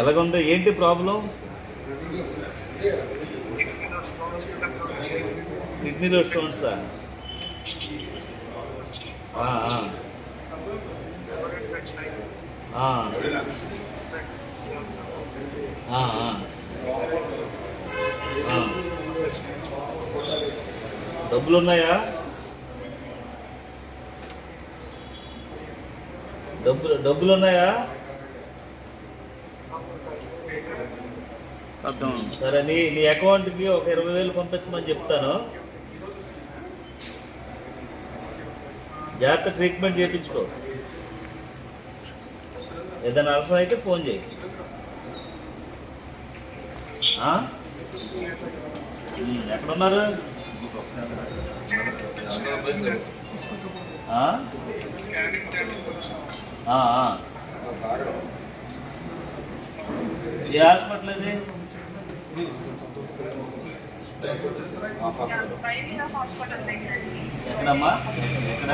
ఎలాగుంది? ఏంటి ప్రాబ్లం? కిడ్నీలో స్టోన్సా డబ్బులు ఉన్నాయా డబ్బులు డబ్బులు ఉన్నాయా సరే నీ నీ అకౌంట్కి ఒక ఇరవై వేలు పంపించమని చెప్తాను. జాగ్రత్త ట్రీట్మెంట్ చేయించుకో. ఏదైనా అవసరం అయితే ఫోన్ చేయి. ఎక్కడున్నారు? ఆ? ఏ హాస్పిటల్ ఎక్కడమ్మా? ఎక్కడ?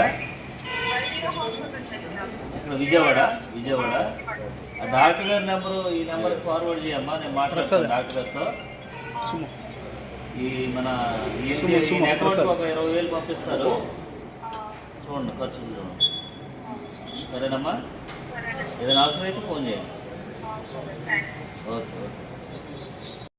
ఇక్కడ విజయవాడ విజయవాడ. డాక్టర్ గారి నెంబరు ఈ నెంబర్ ఫార్వర్డ్ చేయమ్మా నేను మాట్లాడతాను డాక్టర్ గారితో. ఈ మన. ఒక ఇరవై వేలు పంపిస్తారు. చూడండి ఖర్చులు చూడండి. సరేనమ్మా? ఏదైనా అవసరం అయితే ఫోన్ చేయండి.